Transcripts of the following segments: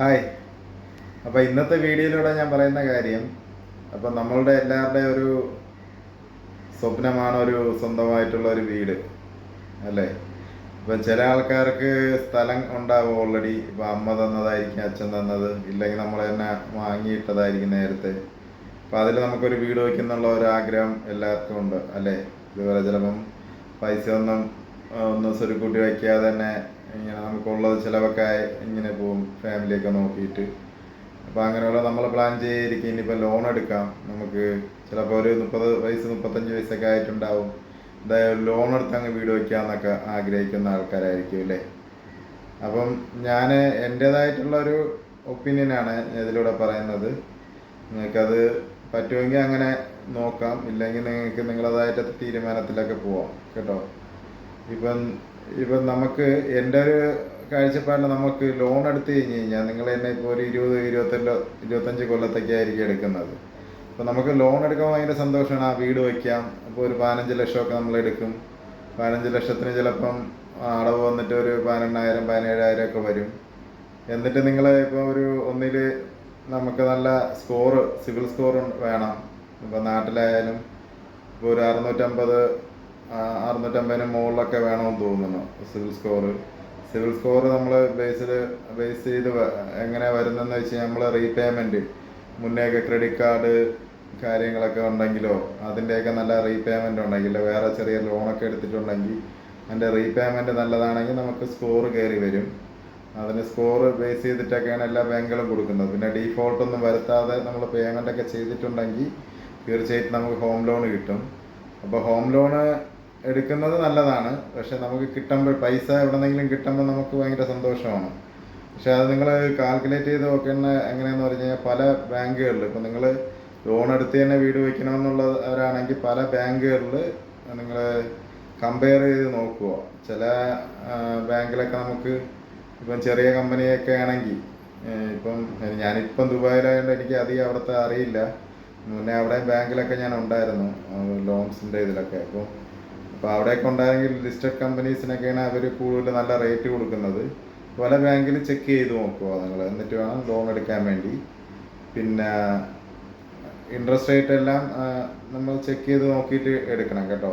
Hi അപ്പോൾ ഇന്നത്തെ വീഡിയോയിലൂടെ ഞാൻ പറയുന്ന കാര്യം അപ്പോൾ നമ്മളുടെ എല്ലാവരുടെയും ഒരു സ്വപ്നമാണ് ഒരു സ്വന്തമായിട്ടുള്ള ഒരു വീട് അല്ലേ? ഇപ്പം ചില ആൾക്കാർക്ക് സ്ഥലം ഉണ്ടാവും ഓൾറെഡി ഇപ്പം അമ്മ തന്നതായിരിക്കും അച്ഛൻ തന്നത്. ഇല്ലെങ്കിൽ നമ്മൾ തന്നെ വാങ്ങിയിട്ടതായിരിക്കും നേരത്തെ. അപ്പം അതിൽ നമുക്കൊരു വീട് വയ്ക്കുന്നുള്ള ഒരു ആഗ്രഹം എല്ലാവർക്കും ഉണ്ട് അല്ലേ? ഇതുപോലെ ചിലപ്പം പൈസ ഒന്നും ഒന്നും സ്വരുക്കൂട്ടി വയ്ക്കാതെ തന്നെ ഇങ്ങനെ നമുക്കുള്ളത് ചിലവൊക്കെ ഇങ്ങനെ ഫാമിലി ഫാമിലിയൊക്കെ നോക്കിയിട്ട്. അപ്പോൾ അങ്ങനെയുള്ള നമ്മൾ പ്ലാൻ ചെയ്തിരിക്കും ഇനിയിപ്പോൾ ലോൺ എടുക്കാം. നമുക്ക് ചിലപ്പോൾ ഒരു മുപ്പത് വയസ്സ് മുപ്പത്തഞ്ച് വയസ്സൊക്കെ ആയിട്ടുണ്ടാവും. എന്തായാലും ലോൺ എടുത്ത് അങ്ങ് വീട് വയ്ക്കാമെന്നൊക്കെ ആഗ്രഹിക്കുന്ന ആൾക്കാരായിരിക്കും അല്ലേ? അപ്പം ഞാൻ എന്റേതായിട്ടുള്ള ഒരു ഒപ്പീനിയനാണ് ഇതിലൂടെ പറയുന്നത്. നിങ്ങൾക്കത് പറ്റുമെങ്കിൽ അങ്ങനെ നോക്കാം. ഇല്ലെങ്കിൽ നിങ്ങൾക്ക് നിങ്ങളതായിട്ട് തീരുമാനത്തിലൊക്കെ പോവാം. കേട്ടോ? ഇപ്പം ഇപ്പം നമുക്ക് എന്റെ ഒരു കാഴ്ചപ്പാടിൽ നമുക്ക് ലോൺ എടുത്തു കഴിഞ്ഞ് കഴിഞ്ഞാൽ നിങ്ങൾ തന്നെ ഇപ്പോൾ ഒരു ഇരുപത് ഇരുപത്തെല്ലോ ഇരുപത്തഞ്ച് കൊല്ലത്തൊക്കെ ആയിരിക്കും എടുക്കുന്നത്. അപ്പോൾ നമുക്ക് ലോൺ എടുക്കാൻ ഭയങ്കര സന്തോഷമാണ്. ആ വീട് വയ്ക്കാം. അപ്പോൾ ഒരു പതിനഞ്ച് ലക്ഷമൊക്കെ നമ്മൾ എടുക്കും. പതിനഞ്ച് ലക്ഷത്തിന് ചിലപ്പം അടവ് വന്നിട്ട് ഒരു പതിനെണ്ണായിരം പതിനേഴായിരം ഒക്കെ വരും. എന്നിട്ട് നിങ്ങൾ ഇപ്പോൾ ഒരു ഒന്നിൽ നമുക്ക് നല്ല സ്കോറ് സിവിൽ സ്കോർ വേണം. ഇപ്പോൾ നാട്ടിലായാലും ഇപ്പോൾ ഒരു അറുന്നൂറ്റമ്പത് അറുന്നൂറ്റമ്പതിന് മുകളിലൊക്കെ വേണമെന്ന് തോന്നുന്നു. സിവിൽ സ്കോറ് സിവിൽ സ്കോർ നമ്മൾ ബേസിൽ ബേസ് ചെയ്ത് എങ്ങനെ വരുന്നതെന്ന് വെച്ച് കഴിഞ്ഞാൽ നമ്മൾ റീപേയ്മെന്റ് മുന്നേയൊക്കെ ക്രെഡിറ്റ് കാർഡ് കാര്യങ്ങളൊക്കെ ഉണ്ടെങ്കിലോ അതിന്റെയൊക്കെ നല്ല റീപേയ്മെന്റ് ഉണ്ടെങ്കിൽ വേറെ ചെറിയ ലോണൊക്കെ എടുത്തിട്ടുണ്ടെങ്കിൽ അതിന്റെ റീപേയ്മെന്റ് നല്ലതാണെങ്കിൽ നമുക്ക് സ്കോർ കയറി വരും. അതിന് സ്കോർ ബേസ് ചെയ്തിട്ടൊക്കെയാണ് എല്ലാ ബാങ്കുകളും കൊടുക്കുന്നത്. പിന്നെ ഡീഫോൾട്ടൊന്നും വരുത്താതെ നമ്മൾ പേയ്മെന്റ് ഒക്കെ ചെയ്തിട്ടുണ്ടെങ്കിൽ തീർച്ചയായിട്ടും നമുക്ക് ഹോം ലോൺ കിട്ടും. അപ്പോൾ ഹോം ലോണ് എടുക്കുന്നത് നല്ലതാണ്. പക്ഷെ നമുക്ക് കിട്ടുമ്പോൾ പൈസ എവിടെന്നെങ്കിലും കിട്ടുമ്പോൾ നമുക്ക് ഭയങ്കര സന്തോഷമാണ്. പക്ഷെ അത് നിങ്ങൾ കാൽക്കുലേറ്റ് ചെയ്ത് നോക്കുന്ന എങ്ങനെയാന്ന് പറഞ്ഞു കഴിഞ്ഞാൽ പല ബാങ്കുകളിൽ ഇപ്പം നിങ്ങൾ ലോൺ എടുത്ത് തന്നെ വീട് വയ്ക്കണമെന്നുള്ളവരാണെങ്കിൽ പല ബാങ്കുകളിൽ നിങ്ങൾ കമ്പയർ ചെയ്ത് നോക്കുക. ചില ബാങ്കിലൊക്കെ നമുക്ക് ഇപ്പം ചെറിയ കമ്പനിയൊക്കെ ആണെങ്കിൽ ഇപ്പം ഞാനിപ്പം ദുബായിലായതുകൊണ്ട് എനിക്ക് അധികം അവിടുത്തെ അറിയില്ല. മുന്നേ അവിടെ ബാങ്കിലൊക്കെ ഞാൻ ഉണ്ടായിരുന്നു ലോൺസിന്റെ ഇതിലൊക്കെ. അപ്പോൾ അപ്പോൾ അവിടെയൊക്കെ ഉണ്ടായെങ്കിൽ ലിസ്റ്റഡ് കമ്പനീസിനൊക്കെയാണ് അവർ കൂടുതൽ നല്ല റേറ്റ് കൊടുക്കുന്നത്. പല ബാങ്കിൽ ചെക്ക് ചെയ്ത് നോക്കുക നിങ്ങൾ എന്നിട്ട് വേണം ലോൺ എടുക്കാൻ വേണ്ടി. പിന്നെ ഇൻട്രസ്റ്റ് റേറ്റ് എല്ലാം നമ്മൾ ചെക്ക് ചെയ്ത് നോക്കിയിട്ട് എടുക്കണം കേട്ടോ.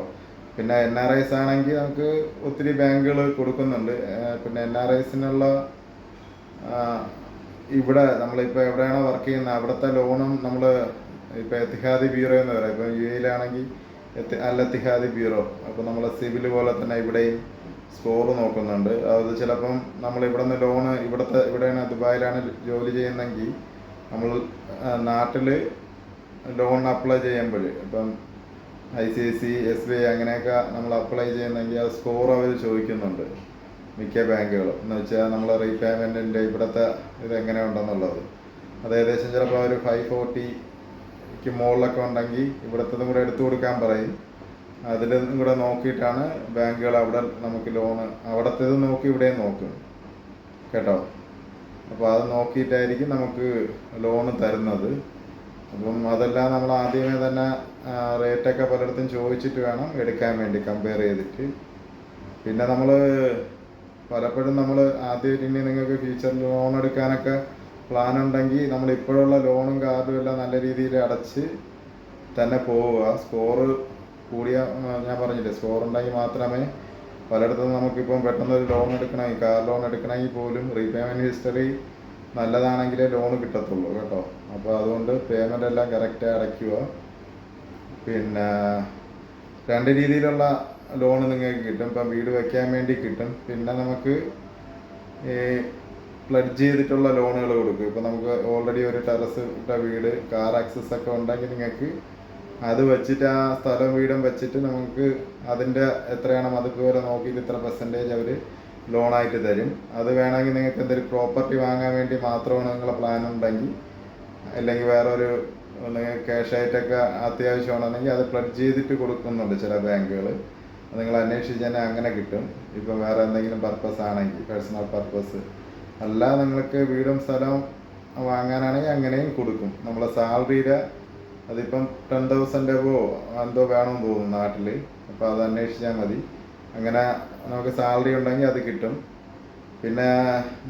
പിന്നെ എൻ ആർ ഐസ് ആണെങ്കിൽ നമുക്ക് ഒത്തിരി ബാങ്കുകൾ കൊടുക്കുന്നുണ്ട്. പിന്നെ എൻ ആർ ഐസിനുള്ള ഇവിടെ നമ്മളിപ്പോൾ എവിടെയാണോ വർക്ക് ചെയ്യുന്നത് അവിടുത്തെ ലോണും നമ്മൾ ഇപ്പോൾ എത്തിഹാദി ബ്യൂറോ എന്ന് പറയാം. ഇപ്പോൾ യു എയിലാണെങ്കിൽ അൽ എത്തിഹാദി ബ്യൂറോ. അപ്പോൾ നമ്മൾ സിവിൽ പോലെ തന്നെ ഇവിടെയും സ്കോർ നോക്കുന്നുണ്ട്. അത് ചിലപ്പം നമ്മൾ ഇവിടെ നിന്ന് ലോണ് ഇവിടുത്തെ ഇവിടെയാണ് ദുബായിലാണ് ജോലി ചെയ്യുന്നെങ്കിൽ നമ്മൾ നാട്ടിൽ ലോൺ അപ്ലൈ ചെയ്യുമ്പോൾ ഇപ്പം I C I C S B I അങ്ങനെയൊക്കെ നമ്മൾ അപ്ലൈ ചെയ്യുന്നെങ്കിൽ ആ സ്കോർ അവർ ചോദിക്കുന്നുണ്ട്. മിക്ക ബാങ്കുകളും. എന്ന് വെച്ചാൽ നമ്മൾ റീപേയ്മെന്റിന്റെ ഇവിടുത്തെ ഇത് എങ്ങനെയുണ്ടെന്നുള്ളത്. അത് ഏകദേശം ചിലപ്പോൾ ഒരു ഫൈവ് ഫോർട്ടിക്ക് മുകളിലൊക്കെ ഉണ്ടെങ്കിൽ ഇവിടുത്തതും കൂടെ എടുത്തു കൊടുക്കാൻ പറയും. അതിലും കൂടെ നോക്കിയിട്ടാണ് ബാങ്കുകൾ അവിടെ നമുക്ക് ലോണ് അവിടത്തേത് നോക്കി ഇവിടെ നോക്കും. കേട്ടോ? അപ്പോൾ അത് നോക്കിയിട്ടായിരിക്കും നമുക്ക് ലോണ് തരുന്നത്. അപ്പം അതെല്ലാം നമ്മൾ ആദ്യമേ തന്നെ റേറ്റൊക്കെ പലയിടത്തും ചോദിച്ചിട്ട് വേണം എടുക്കാൻ വേണ്ടി കമ്പയർ ചെയ്തിട്ട്. പിന്നെ നമ്മൾ പലപ്പോഴും നമ്മൾ ആദ്യമായിട്ട് ഇനി നിങ്ങൾക്ക് ഫ്യൂച്ചറിൽ ലോൺ എടുക്കാനൊക്കെ പ്ലാൻ ഉണ്ടെങ്കിൽ നമ്മൾ ഇപ്പോഴുള്ള ലോണും കാർഡും എല്ലാം നല്ല രീതിയിൽ അടച്ച് തന്നെ പോവുക. സ്കോറ് കൂടിയ ഞാൻ പറഞ്ഞില്ലേ സ്കോർ ഉണ്ടെങ്കിൽ മാത്രമേ പലയിടത്തും നമുക്കിപ്പം പെട്ടെന്ന് ഒരു ലോൺ എടുക്കണമെങ്കിൽ കാർ ലോൺ എടുക്കണമെങ്കിൽ പോലും റീപേയ്മെന്റ് ഹിസ്റ്ററി നല്ലതാണെങ്കിലേ ലോൺ കിട്ടത്തുള്ളൂ കേട്ടോ. അപ്പോൾ അതുകൊണ്ട് പേയ്മെന്റ് എല്ലാം കറക്റ്റായി അടയ്ക്കുക. പിന്നെ രണ്ട് രീതിയിലുള്ള ലോൺ നിങ്ങൾക്ക് കിട്ടും. ഇപ്പം വീട് വയ്ക്കാൻ വേണ്ടി കിട്ടും. പിന്നെ നമുക്ക് ഈ പ്ലഡ്ജ് ചെയ്തിട്ടുള്ള ലോണുകൾ കൊടുക്കും. ഇപ്പോൾ നമുക്ക് ഓൾറെഡി ഒരു ടെറസ് ഇട്ട വീട് കാർ ആക്സസ് ഒക്കെ ഉണ്ടെങ്കിൽ നിങ്ങൾക്ക് അത് വെച്ചിട്ട് ആ സ്ഥലം വീടും വെച്ചിട്ട് നമുക്ക് അതിന്റെ എത്രയാണ് അതുപോലെ നോക്കിയിട്ട് ഇത്ര പെർസെന്റേജ് അവർ ലോണായിട്ട് തരും. അത് വേണമെങ്കിൽ നിങ്ങൾക്ക് എന്തെങ്കിലും പ്രോപ്പർട്ടി വാങ്ങാൻ വേണ്ടി മാത്രമാണ് നിങ്ങളുടെ പ്ലാൻ ഉണ്ടെങ്കിൽ അല്ലെങ്കിൽ വേറെ ഒരു ക്യാഷ് ആയിട്ടൊക്കെ അത്യാവശ്യമാണെന്നെങ്കിൽ അത് പ്ലഡ് ചെയ്തിട്ട് കൊടുക്കുന്നുണ്ട് ചില ബാങ്കുകൾ നിങ്ങൾ അന്വേഷിച്ച് തന്നെ അങ്ങനെ കിട്ടും. ഇപ്പം വേറെ എന്തെങ്കിലും പർപ്പസ് ആണെങ്കിൽ പേഴ്സണൽ പർപ്പസ് അല്ല നിങ്ങൾക്ക് വീടും സ്ഥലവും വാങ്ങാനാണെങ്കിൽ അങ്ങനെയും കൊടുക്കും. നമ്മളെ സാലറിയുടെ അതിപ്പം ടെൻ തൗസൻഡ് എബോ എന്തോ വേണമെന്ന് തോന്നുന്നു നാട്ടിൽ അപ്പോൾ അത് അന്വേഷിച്ചാൽ മതി. അങ്ങനെ നമുക്ക് സാലറി ഉണ്ടെങ്കിൽ അത് കിട്ടും. പിന്നെ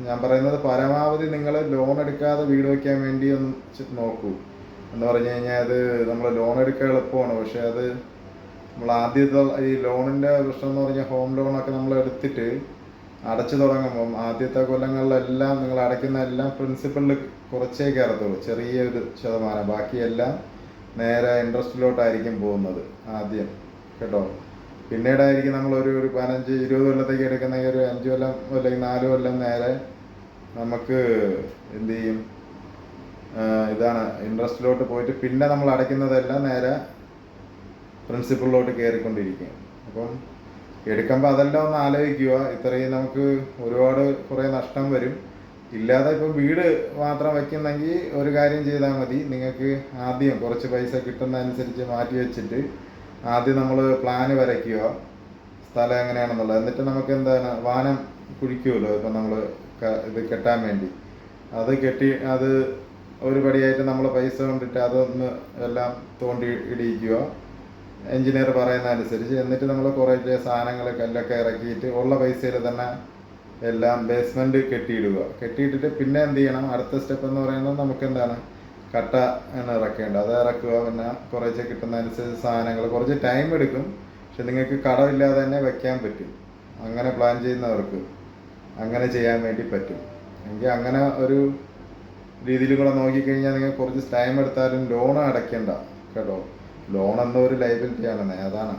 ഞാൻ പറയുന്നത് പരമാവധി നിങ്ങൾ ലോൺ എടുക്കാതെ വീട് വയ്ക്കാൻ വേണ്ടി ഒന്ന് നോക്കൂ. എന്ന് പറഞ്ഞു കഴിഞ്ഞാൽ അത് നമ്മൾ ലോൺ എടുക്കാൻ എളുപ്പമാണ്. പക്ഷേ അത് നമ്മൾ ആദ്യത്തെ ഈ ലോണിന്റെ പ്രശ്നം എന്ന് പറഞ്ഞാൽ ഹോം ലോണൊക്കെ നമ്മൾ എടുത്തിട്ട് അടച്ചു തുടങ്ങുമ്പം ആദ്യത്തെ കൊല്ലങ്ങളിലെല്ലാം നിങ്ങൾ അടയ്ക്കുന്ന എല്ലാം പ്രിൻസിപ്പളിൽ കുറച്ചേ കയറത്തുള്ളൂ. ചെറിയൊരു ശതമാനം. ബാക്കിയെല്ലാം നേരെ ഇൻട്രസ്റ്റിലോട്ടായിരിക്കും പോകുന്നത് ആദ്യം. കേട്ടോ? പിന്നീടായിരിക്കും നമ്മൾ ഒരു ഒരു പതിനഞ്ച് ഇരുപത് കൊല്ലത്തേക്ക് എടുക്കുന്ന ഒരു അഞ്ച് കൊല്ലം അല്ലെങ്കിൽ നാല് കൊല്ലം നേരെ നമുക്ക് എന്ത് ചെയ്യും? ഇതാണ് ഇൻട്രസ്റ്റിലോട്ട് പോയിട്ട് പിന്നെ നമ്മൾ അടയ്ക്കുന്നതെല്ലാം നേരെ പ്രിൻസിപ്പളിലോട്ട് കയറിക്കൊണ്ടിരിക്കും അപ്പം എടുക്കുമ്പോൾ അതെല്ലാം ഒന്ന് ആലോചിക്കുക. ഇത്രയും നമുക്ക് ഒരുപാട് കുറേ നഷ്ടം വരും. ഇല്ലാതെ ഇപ്പോൾ വീട് മാത്രം വയ്ക്കുന്നെങ്കിൽ ഒരു കാര്യം ചെയ്താൽ മതി. നിങ്ങൾക്ക് ആദ്യം കുറച്ച് പൈസ കിട്ടുന്ന അനുസരിച്ച് മാറ്റി വെച്ചിട്ട് ആദ്യം നമ്മൾ പ്ലാന് വരയ്ക്കുക. സ്ഥലം എങ്ങനെയാണെന്നുള്ളത്. എന്നിട്ട് നമുക്ക് എന്താണ് വാനം കുഴിക്കുമല്ലോ ഇപ്പം നമ്മൾ ഇത് കെട്ടാൻ വേണ്ടി. അത് കെട്ടി അത് ഒരു പടിയായിട്ട് നമ്മൾ പൈസ കൊണ്ടിട്ട് അതൊന്ന് എല്ലാം തോണ്ടി ഇടിയിക്കുക. എഞ്ചിനീയർ പറയുന്ന അനുസരിച്ച് എന്നിട്ട് നമ്മൾ കുറേ സാധനങ്ങൾ കല്ലൊക്കെ ഇറക്കിയിട്ട് ഉള്ള പൈസയിൽ തന്നെ എല്ലാം ബേസ്മെന്റ് കെട്ടിയിടുക. കെട്ടിയിട്ടിട്ട് പിന്നെ എന്ത് ചെയ്യണം? അടുത്ത സ്റ്റെപ്പ് എന്ന് പറയുന്നത് നമുക്ക് എന്താണ് കട്ട ആണ് ഇറക്കേണ്ടത്. അത് ഇറക്കുക. പിന്നെ കുറേശ്ശെ കിട്ടുന്ന അനുസരിച്ച് സാധനങ്ങൾ കുറച്ച് ടൈം എടുക്കും. പക്ഷെ നിങ്ങൾക്ക് കടമില്ലാതെ തന്നെ വെക്കാൻ പറ്റും. അങ്ങനെ പ്ലാൻ ചെയ്യുന്നവർക്ക് അങ്ങനെ ചെയ്യാൻ വേണ്ടി പറ്റും. എങ്കിൽ അങ്ങനെ ഒരു രീതിയിൽ കൂടെ നോക്കിക്കഴിഞ്ഞാൽ നിങ്ങൾ കുറച്ച് ടൈം എടുത്താലും ലോൺ അടയ്ക്കേണ്ട. കേട്ടോ? ലോൺ എന്ന ഒരു ആണ് അതാണ്.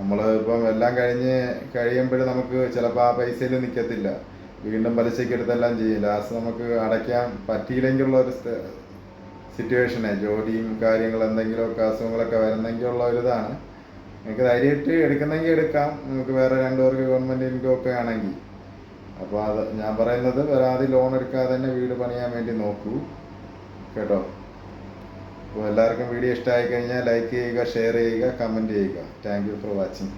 നമ്മൾ ഇപ്പം എല്ലാം കഴിഞ്ഞ് കഴിയുമ്പോൾ നമുക്ക് ചിലപ്പോൾ ആ പൈസയിൽ നിൽക്കത്തില്ല വീണ്ടും പലിശയ്ക്ക് എടുത്തെല്ലാം ചെയ്യും. ലാസ്റ്റ് നമുക്ക് അടയ്ക്കാൻ പറ്റിയില്ലെങ്കിലുള്ള ഒരു സിറ്റുവേഷനെ. ജോലിയും കാര്യങ്ങൾ എന്തെങ്കിലുമൊക്കെ അസുഖങ്ങളൊക്കെ വരുന്നെങ്കിൽ ഉള്ള ഒരു ഇതാണ് നിങ്ങൾക്ക് ധൈര്യമായിട്ട് എടുക്കുന്നെങ്കിൽ എടുക്കാം. നമുക്ക് വേറെ രണ്ടു പേർക്ക് ഗവൺമെന്റ് ഇൻകം ഒക്കെ ആണെങ്കിൽ. അപ്പോൾ അത് ഞാൻ പറയുന്നത് വരാതെ ലോൺ എടുക്കാതെ തന്നെ വീട് പണിയാൻ വേണ്ടി നോക്കൂ. കേട്ടോ? അപ്പോൾ എല്ലാവർക്കും വീഡിയോ ഇഷ്ടമായി കഴിഞ്ഞാൽ ലൈക്ക് ചെയ്യുക ഷെയർ ചെയ്യുക കമന്റ് ചെയ്യുക. Thank you for watching